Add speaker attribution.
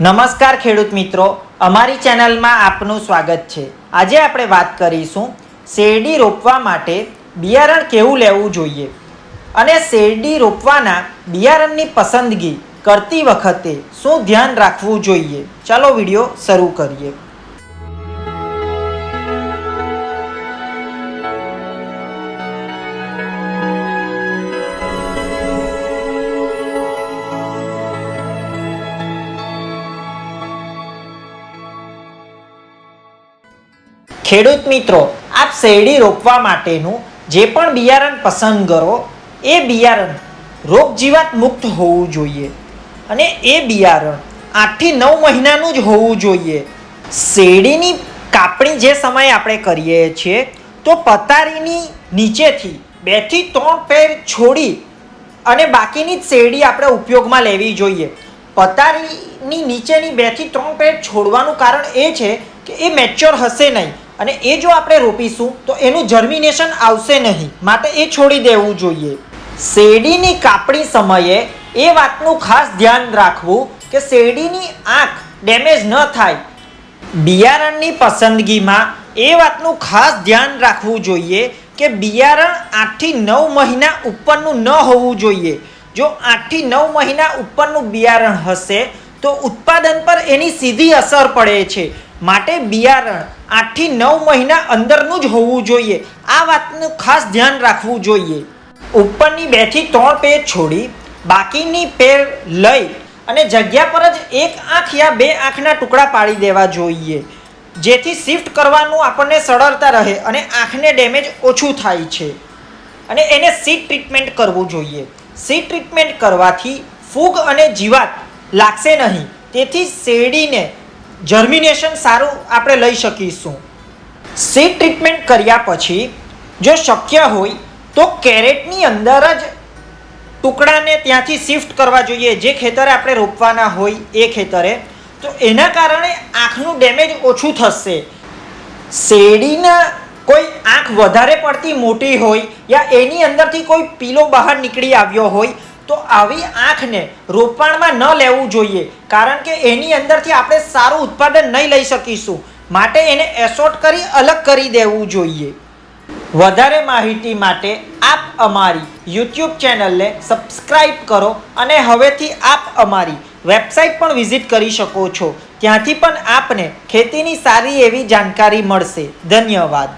Speaker 1: નમસ્કાર ખેડૂત મિત્રો, અમારી ચેનલમાં આપનું સ્વાગત છે. આજે આપણે વાત કરીશું શેરડી રોપવા માટે બિયારણ કેવું લેવું જોઈએ અને શેરડી રોપવાના બિયારણની પસંદગી કરતી વખતે શું ધ્યાન રાખવું જોઈએ. ચાલો વીડિયો શરૂ કરીએ. ખેડૂત મિત્રો, આપ શેરડી રોપવા માટેનું જે પણ બિયારણ પસંદ કરો, એ બિયારણ રોગજીવાત મુક્ત હોવું જોઈએ. અને એ બિયારણ આઠથી નવ મહિનાનું જ હોવું જોઈએ. શેરડીની કાપણી જે સમયે આપણે કરીએ છીએ, તો પતારીની નીચેથી બેથી ત્રણ પેર છોડી અને બાકીની જ શેરડી આપણે ઉપયોગમાં લેવી જોઈએ. પતારીની નીચેની બેથી ત્રણ પેર છોડવાનું કારણ એ છે કે એ મેચ્યોર હશે નહીં. અને એ જો આપણે રોપીશું, તો એનું જર્મિનેશન આવશે નહીં. માટે એ છોડી દેવું જોઈએ. શેરડીની કાપણી સમયે એ વાતનું ખાસ ધ્યાન રાખવું કે શેરડીની આંખ ડેમેજ ન થાય. બિયારણની પસંદગીમાં એ વાતનું ખાસ ધ્યાન રાખવું જોઈએ કે બિયારણ આઠથી નવ મહિના ઉપરનું ન હોવું જોઈએ. જો આઠથી નવ મહિના ઉપરનું બિયારણ હશે, તો ઉત્પાદન પર એની સીધી અસર પડે છે. માટે બિયારણ આઠથી નવ મહિના અંદરનું જ હોવું જોઈએ. આ વાતનું ખાસ ધ્યાન રાખવું જોઈએ. ઉપરની બેથી ત્રણ પેર છોડી, બાકીની પેર લઈ અને જગ્યા પર જ એક આંખ યા બે આંખના ટુકડા પાડી દેવા જોઈએ. જેથી શિફ્ટ કરવાનું આપણને સરળતા રહે અને આંખને ડેમેજ ઓછું થાય છે. અને એને સીટ ટ્રીટમેન્ટ કરવું જોઈએ. સીટ ટ્રીટમેન્ટ કરવાથી ફૂગ અને જીવાત લાગશે નહીં. તેથી શેરડીને જર્મિનેશન સારું આપણે લઈ શકીશું. સીટ ટ્રીટમેન્ટ કર્યા પછી જો શક્ય હોય તો કેરેટની અંદર જ ટુકડાને ત્યાંથી શિફ્ટ કરવા જોઈએ. જે ખેતરે આપણે રોપવાના હોય એ ખેતરે. તો એના કારણે આંખનું ડેમેજ ઓછું થશે. શેરડીના કોઈ આંખ વધારે પડતી મોટી હોય યા એની અંદરથી કોઈ પીલો બહાર નીકળી આવ્યો હોય તો આવી આંખને રોપાણમાં ન લેવું જોઈએ, કારણ કે એની અંદરથી આપણે સારું ઉત્પાદન નહીં લઈ શકીશું. માટે એને એસોટ કરી, અલગ કરી દેવું જોઈએ. વધારે માહિતી માટે આપ અમારી યુટ્યુબ ચેનલને સબસ્ક્રાઈબ કરો અને હવેથી આપ અમારી વેબસાઇટ પણ વિઝિટ કરી શકો છો. ત્યાંથી પણ આપને ખેતીની સારી એવી જાણકારી મળશે. ધન્યવાદ.